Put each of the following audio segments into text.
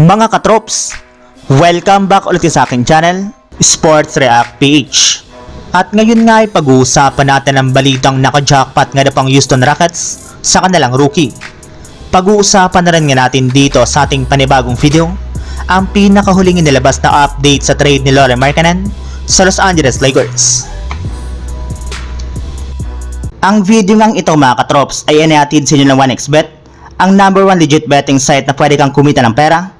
Mga katrops, welcome back ulit sa aking channel, Sports React PH. At ngayon nga ay pag-uusapan natin ang balitang naka-jackpot nga na pang Houston Rockets sa kanilang rookie. Pag-uusapan na rin nga natin dito sa ating panibagong video, ang pinakahuling inilabas na update sa trade ni Laure Markkanen sa Los Angeles Lakers. Ang video ngang ito mga katrops ay inihatid sa inyo ng 1xBet, ang number one legit betting site na pwede kang kumita ng pera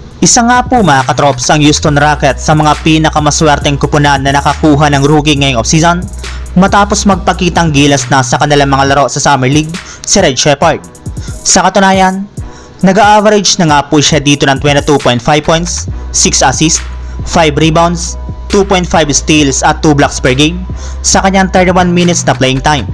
Isa nga po mga katrops ang Houston Rockets sa mga pinakamaswerteng kupunan na nakakuha ng rookie ngayong offseason matapos magpakitang gilas na sa kanilang mga laro sa Summer League si Red Shepard. Sa katunayan, nag-average na nga po siya dito ng 22.5 points, 6 assists, 5 rebounds, 2.5 steals at 2 blocks per game sa kanyang 31 minutes na playing time.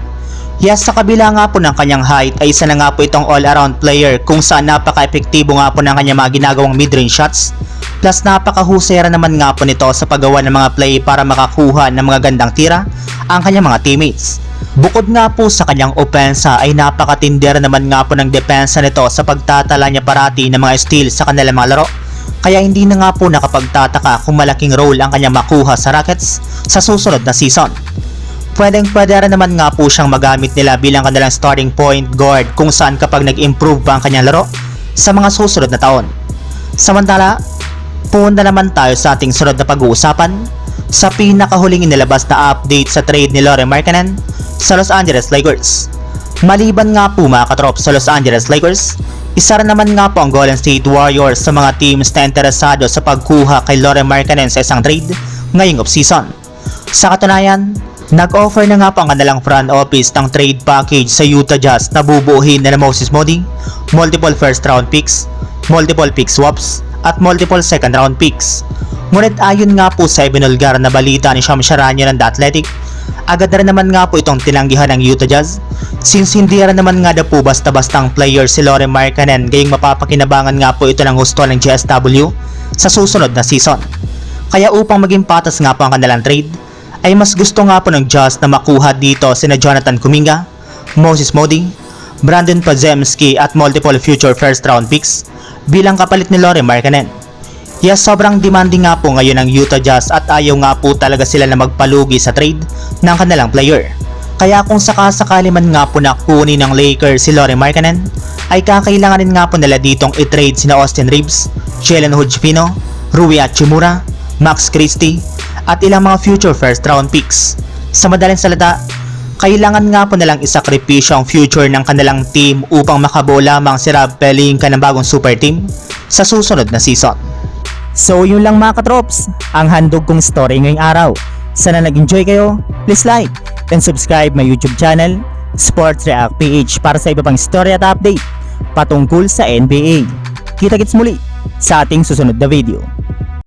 Yes, sa kabila nga po ng kanyang height ay isa na nga po itong all-around player kung saan napaka-epektibo nga po ng kanyang mga ginagawang mid-range shots plus napakahusera naman nga po nito sa paggawa ng mga play para makakuha ng mga gandang tira ang kanyang mga teammates. Bukod nga po sa kanyang opensa ay napakatinder naman nga po ng depensa nito sa pagtatala niya parati ng mga steal sa kanilang mga laro kaya hindi na nga po nakapagtataka kung malaking role ang kanyang makuha sa Rockets sa susunod na season. Pwedeng pwede rin naman nga po siyang magamit nila bilang kanilang starting point guard kung saan kapag nag-improve pa ang kanyang laro sa mga susunod na taon. Samantala, punta naman tayo sa ating sunod na pag-uusapan sa pinakahuling inilabas na update sa trade ni Laure Markkanen sa Los Angeles Lakers. Maliban nga po mga katrop sa Los Angeles Lakers, isa rin naman nga po ang Golden State Warriors sa mga teams na interesado sa pagkuha kay Laure Markkanen sa isang trade ngayong offseason. Sa katunayan, nag-offer na nga po ang kanilang front office ng trade package sa Utah Jazz na bubuuhin na Moses Moody, multiple first round picks, multiple pick swaps, at multiple second round picks. Ngunit ayon nga po sa ibinulgar na balita ni Sham Sharanyo ng The Athletic, agad na naman nga po itong tinanggihan ng Utah Jazz since hindi rin naman nga na po basta-bastang player si Lauren Markkanen gayong mapapakinabangan nga po ito ng gusto ng GSW sa susunod na season. Kaya upang maging patas nga po ang kanilang trade, ay mas gusto nga po ng Jazz na makuha dito sina Jonathan Kuminga, Moses Modi, Brandon Podziemski at multiple future first round picks bilang kapalit ni Lauren Markkanen. Yes, sobrang demanding nga po ngayon ng Utah Jazz at ayaw nga po talaga sila na magpalugi sa trade ng kanilang player. Kaya kung sakasakali man nga po na kunin ng Lakers si Lauren Markkanen, ay kakailangan rin nga po nila ditong i-trade sina Austin Reeves, Jalen Hood-Schifino, Rui Hachimura, Max Christie, at ilang mga future first round picks. Sa madaling salita, kailangan nga po nilang isakripisyo ang future ng kanilang team upang makabuo lamang si Rob Pelinka ng bagong super team sa susunod na season. So yun lang mga katrops, ang handog kong story ngayong araw. Sana nag-enjoy kayo, please like and subscribe my YouTube channel, Sports React PH para sa iba pang story at update patungkol sa NBA. Kita-kits muli sa ating susunod na video.